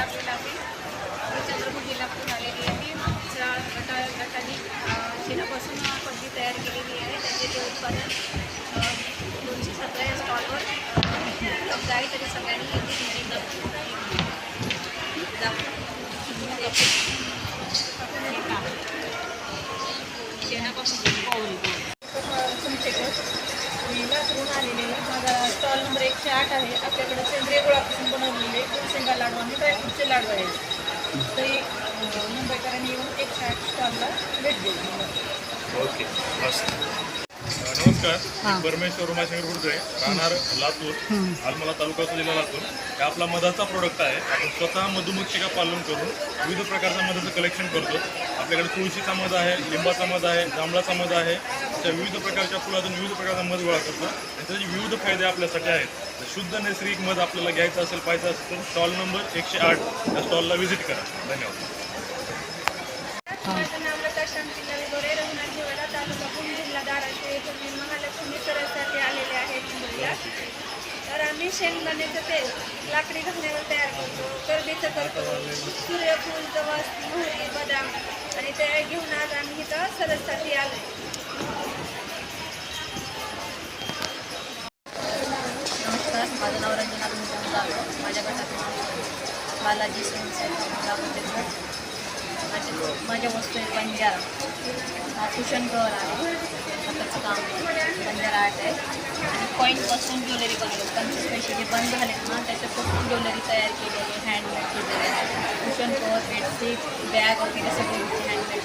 लागलेला आहे मी चंद्रपूर जिल्ह्यातून आलेली आहे. आमच्या गटा गटाने शेणापासून पट्टी तयार केलेली आहे? त्याचे ते उत्पादन दोनशे सतरा या स्टॉलवर उपलब्ध आहे तरी सगळ्यांनी दाखवून शेणापासून. तुमच्याकडे मी आलेले आहे. माझा स्टॉल नंबर एकशे आठ आहे. आपल्याकडे सेंद्रिय बनवलेले शेंगा लाडू आणि ड्रायफ्रूटचे लाडू आहेत. तरी मुंबईकरांनी येऊन एक आठ स्टॉलला भेट देऊ ओके मस्त. नमस्कार. मी परमेश्वर उमाशंकर गुरुजळे राहणार लातूर आलमला तालुका जिल्हा लातूर. हा आपला मधाचा प्रोडक्ट आहे. आपण स्वतः मधुमक्षिका पालन करून विविध प्रकारच्या मधाचं कलेक्शन करतो. आपल्याकडे तुळशीचा मध आहे लिंबाचा मध आहे जांभळाचा मध आहे. अशा विविध प्रकारच्या फुलातून विविध प्रकारचा मध गोळा करतो. आणि त्याचे विविध फायदे आपल्यासाठी आहेत. तर शुद्ध नैसर्गिक मध आपल्याला घ्यायचं असेल पाहिजे असेल तर स्टॉल नंबर एकशे आठ या स्टॉलला व्हिजिट करा. धन्यवाद. तुम्ही नाव तुम्ही शांतीलाल महालक्ष्मी सरासाठी आलेले आहे मुंबईला तर आम्ही शेंगदाण्याचं तेल लाकडी घालण्यावर तयार करतो. करडीचं करतो. सूर्यफूल जवस मोहरी बदाम आणि ते घेऊन आज आम्ही इथं सरससाठी आलो. नमस्कार माझं नाव रंजना मुद्दाम जाधव माझ्या गटात बालाजी सोनसेट माझ्या माझ्या वस्तू आहे बंजारा. हा कुशन कवर आहे. हाताचं काम आहे. बंजारा आर्ट आहे. आणि कॉईनपासून ज्वेलरी बनवली. पंचवीस पैसे जे बंद झालेत ना त्याच्यापासून ज्वेलरी तयार केलेली हँडमेड केलेली आहे. कुशन कवर बेडशीट बॅग वगैरे सगळी हँडमेड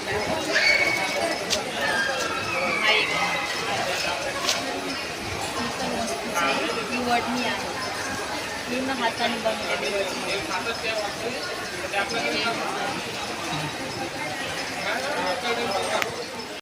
हा एक. ही वस्तूची ही वडणी आहे. पूर्ण हाताने बनवलेली वडणी